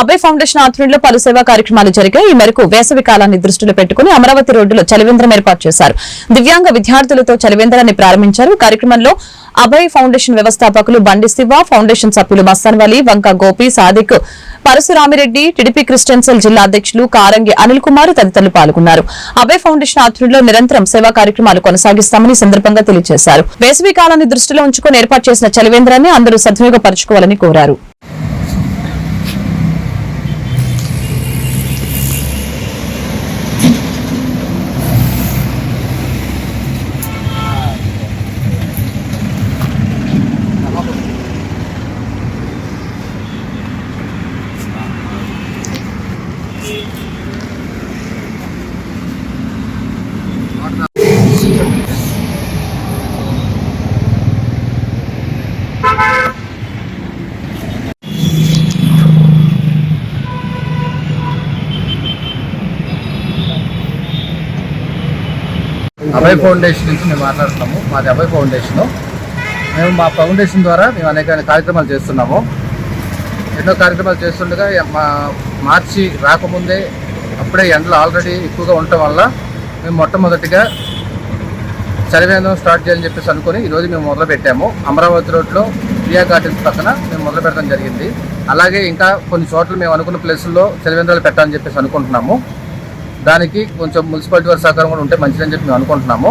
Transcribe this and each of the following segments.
అభయ foundation ఆధ్వర్యంలో పలు సేవా కార్యక్రమాలు జరిగాయి. ఈ మేరకు వేసవి కాలాన్ని దృష్టిలో పెట్టుకుని అమరావతి రోడ్డులో చలివేంద్రం ఏర్పాటు చేశారు. దివ్యాంగ విద్యార్థులతో చలివేంద్రాన్ని ప్రారంభించారు. కార్యక్రమంలో అభయ్ ఫౌండేషన్ వ్యవస్థాపకులు బండి శివ ఫౌండేషన్ సభ్యులు Mastanvali Vanka Gopi Sadiq Parasuramireddy TDP christian cell జిల్లా అధ్యక్షులు కారంగి అనిల్ కుమార్ తదితరులు పాల్గొన్నారు. అభయ్ ఫౌండేషన్ ఆధ్వర్యంలో నిరంతరం సేవా కార్యక్రమాలు కొనసాగిస్తామని సందర్భంగా తెలియజేశారు. వేసవి కాలాన్ని దృష్టిలో ఉంచుకుని ఏర్పాటు చేసిన చలివేంద్రాన్ని అందరూ సద్వినియోగపరచుకోవాలని కోరారు. అభయ్ ఫౌండేషన్ నుంచి మేము మాట్లాడుతున్నాము. మాది అభయ్ ఫౌండేషను. మేము మా ఫౌండేషన్ ద్వారా మేము అనేక కార్యక్రమాలు చేస్తున్నాము. ఎన్నో కార్యక్రమాలు చేస్తుండగా మా మార్చి రాకముందే అప్పుడే ఎండలు ఆల్రెడీ ఎక్కువగా ఉండటం వల్ల మేము మొట్టమొదటిగా చలివేంద్రం స్టార్ట్ చేయాలని చెప్పేసి అనుకుని ఈరోజు మేము మొదలు పెట్టాము అమరావతి రోడ్లో ప్రియా గార్డెన్స్ పక్కన మేము మొదలు పెట్టడం జరిగింది. అలాగే ఇంకా కొన్ని చోట్ల మేము అనుకున్న ప్లేసుల్లో చలివేంద్రాలు పెట్టాలని చెప్పేసి అనుకుంటున్నాము. దానికి కొంచెం మున్సిపాలిటీ వారి సహకారం కూడా ఉంటే మంచిదని చెప్పి మేము అనుకుంటున్నాము.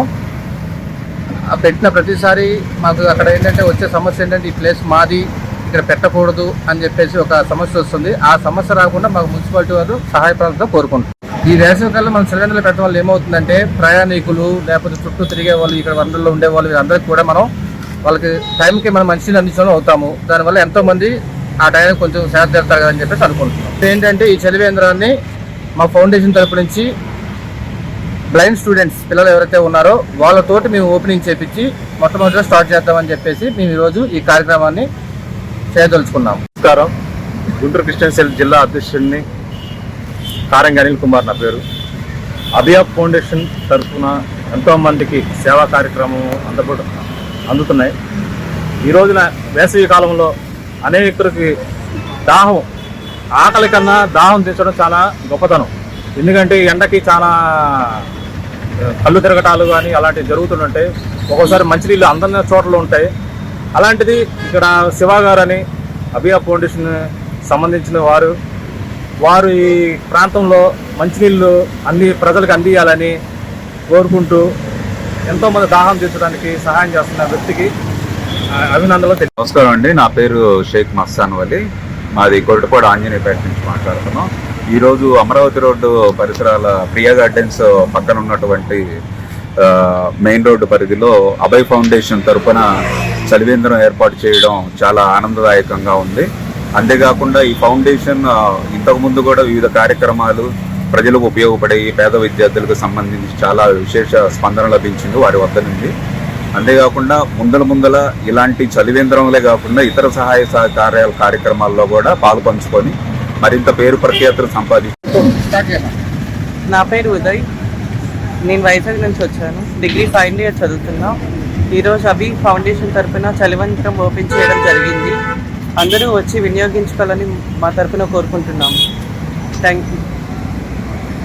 పెట్టిన ప్రతిసారి మాకు అక్కడ ఏంటంటే వచ్చే సమస్య ఏంటంటే ఈ ప్లేస్ మాది ఇక్కడ పెట్టకూడదు అని చెప్పేసి ఒక సమస్య వస్తుంది. ఆ సమస్య రాకుండా మాకు మున్సిపాలిటీ వారు సహాయపడాలతో కోరుకుంటున్నాం ఈ వేసవికాలంలో మనం సిలిండర్లు పెట్టడం వల్ల ఏమవుతుందంటే ప్రయాణికులు లేకపోతే చుట్టూ తిరిగే వాళ్ళు ఇక్కడ వనరుల్లో ఉండే వాళ్ళు వీరందరికీ కూడా మనం వాళ్ళకి టైంకి మనం మంచిని అందించడం అవుతాము. దానివల్ల ఎంతోమంది ఆ టైంకి కొంచెం సేద తీరుతారు అని చెప్పేసి అనుకుంటున్నాం. ఏంటంటే ఈ చలివేంద్రాన్ని మా ఫౌండేషన్ తరపు నుంచి బ్లైండ్ స్టూడెంట్స్ పిల్లలు ఎవరైతే ఉన్నారో వాళ్ళతోటి మేము ఓపెనింగ్ చేపించి మొట్టమొదటిగా స్టార్ట్ చేద్దామని చెప్పేసి మేము ఈరోజు ఈ కార్యక్రమాన్ని చేయదలుచుకున్నాం. నమస్కారం. గుంటూరు కృష్ణశైలి జిల్లా అధ్యక్షుడిని కారంగి అనిల్ కుమార్ నా పేరు. అభియా ఫౌండేషన్ తరఫున ఎంతోమందికి సేవా కార్యక్రమం అందబడు అందుతున్నాయి. ఈ రోజున వేసవి కాలంలో అనేకులకి దాహం ఆకలి కన్నా దాహం తీర్చడం చాలా గొప్పతనం. ఎందుకంటే ఎండకి చాలా కళ్ళు తిరగటాలు కానీ అలాంటివి జరుగుతుంటే ఒక్కోసారి మంచినీళ్ళు అందరిన చోట్ల ఉంటాయి. అలాంటిది ఇక్కడ శివ గారని అని అభియా ఫౌండేషన్ సంబంధించిన వారు వారు ఈ ప్రాంతంలో మంచినీళ్ళు అన్ని ప్రజలకు అందియాలని కోరుకుంటూ ఎంతోమంది దాహం తీర్చడానికి సహాయం చేస్తున్న వ్యక్తికి అభినందనలు నమస్కారం అండి. నా పేరు షేక్ మస్తాన్ వలి. మాది కొరటపాడు ఆంజనేయపేట నుంచి మాట్లాడుతున్నాం. ఈరోజు అమరావతి రోడ్డు పరిసరాల ప్రియా గార్డెన్స్ పక్కన ఉన్నటువంటి మెయిన్ రోడ్డు పరిధిలో అభయ్ ఫౌండేషన్ తరఫున చలివేంద్రం ఏర్పాటు చేయడం చాలా ఆనందదాయకంగా ఉంది. అంతేకాకుండా ఈ ఫౌండేషన్ ఇంతకుముందు కూడా వివిధ కార్యక్రమాలు ప్రజలకు ఉపయోగపడే ఈ పేద విద్యార్థులకు సంబంధించి చాలా విశేష స్పందన లభించింది వారి వద్ద నుండి. అంతేకాకుండా ముందల ముందల ఇలాంటి చలివేంద్రంలే కాకుండా ఇతర సహాయ సహకార్యాల కార్యక్రమాల్లో కూడా పాలు పంచుకొని మరింత పేరు ప్రఖ్యాతులు సంపాదించారు నా పేరు ఉదయ్. నేను వైజాగ్ నుంచి వచ్చాను. డిగ్రీ ఫైనల్ ఇయర్ చదువుతున్నా. ఈరోజు అభి ఫౌండేషన్ తరఫున చలివంతరం ఓపెన్ చేయడం జరిగింది. అందరూ వచ్చి వినియోగించుకోవాలని మా తరఫున కోరుకుంటున్నాము. Thank you